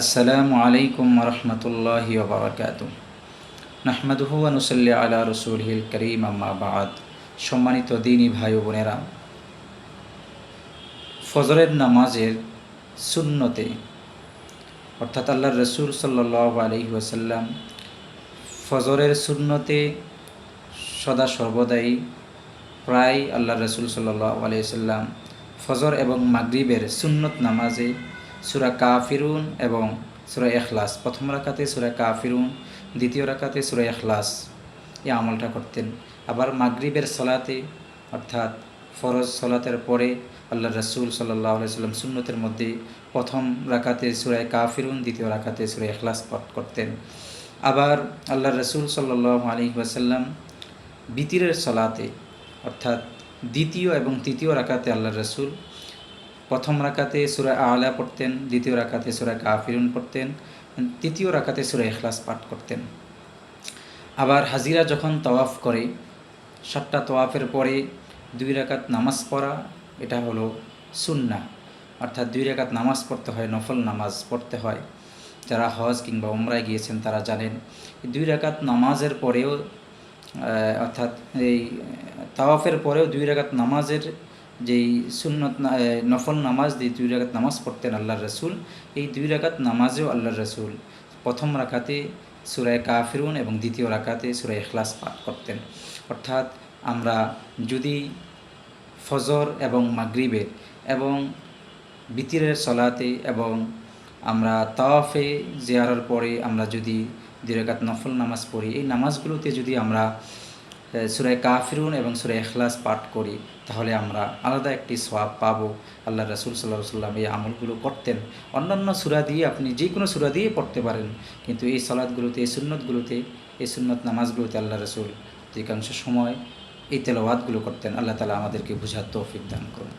আসসালামু আলাইকুম রহমতুল্লাহি ওবরাকাত নাহমাদুহু আনুসল্লি আলা রসুলহিল করিম, আম্মা বাদ। সম্মানিত দিনী ভাই বোনেরা, ফজরের নামাজের সুন্নতে, অর্থাৎ আল্লাহ রসুল সাল্লাহ আলহি ফজরের সুন্নতে সদা সর্বদাই প্রায় আল্লাহ রসুল সাল্লাহ আলাইসাল্লাম ফজর এবং মাগরিবের সুন্নত নামাজে সুরা কাফিরুন এবং সুরা এখলাস। প্রথম রাখাতে সুরা কাফিরুন, দ্বিতীয় রাখাতে সুরা এখলাস। এই আমলটা করতেন। আবার মাগরিবের সলাতে, অর্থাৎ ফরজ সলাতের পরে আল্লাহ রসুল সাল্লাহ সাল্লাম সুন্নতের মধ্যে প্রথম রাখাতে সুরায় কাফিরুন, দ্বিতীয় রাখাতে সুরায় এখলাস পাঠ করতেন। আবার আল্লাহ রসুল সাল্লাহ আলী ওয়াসাল্লাম বিতিরের সলাতে, অর্থাৎ দ্বিতীয় এবং তৃতীয় রাখাতে আল্লাহ রসুল প্রথম রাকাতে সুরা আলা পড়তেন, দ্বিতীয় রাকাতে সুরা কাফিরুন পড়তেন, তৃতীয় রাকাতে সুরা এখলাস পাঠ করতেন। আবার হাজিরা যখন তওয়াফ করে, সাতটা তওয়াফের পরে দুই রাকাত নামাজ পড়া, এটা হলো সুন্না অর্থাৎ দুই রাকাত নামাজ পড়তে হয়, নফল নামাজ পড়তে হয়। যারা হজ কিংবা উমরায় গিয়েছেন, তারা জানেন দুই রাকাত নামাজের পরেও অর্থাৎ এই তাওয়াফের পরেও দুই রাকাত নামাজের যেই সুন্নত নফল নামাজ দিয়ে দুই রাকাত নামাজ পড়তেন আল্লাহর রসুল, এই দুই রাকাত নামাজেও আল্লাহর রসুল। প্রথম রাখাতে সুরায় কাফিরুন এবং দ্বিতীয় রাখাতে সুরায় এখলাস পাঠ করতেন। অর্থাৎ আমরা যদি ফজর এবং মাগরিবের এবং বিতিরের সলাতে এবং আমরা তাওয়াফে জিয়ারার পরে আমরা যদি দুই রাকাত নফল নামাজ পড়ি, এই নামাজগুলোতে যদি আমরা সুরায় কাফিরুন এবং সুরায় এখলাস পাঠ করি, তাহলে আমরা আলাদা একটি সোয়াব পাব। আল্লাহ রসুল সাল্লাহ সাল্লাম এই আমলগুলো করতেন। অন্যান্য সুরা দিয়ে আপনি যে কোনো সুরা দিয়ে পড়তে পারেন, কিন্তু এই সলাদগুলোতে এই সুন্নতগুলোতে, এই সুন্নত নামাজগুলোতে আল্লাহ রসুল অধিকাংশ সময় এই তেলাওয়াতগুলো করতেন। আল্লাহ তালা আমাদেরকে বুঝার তৌফিক দান করুন।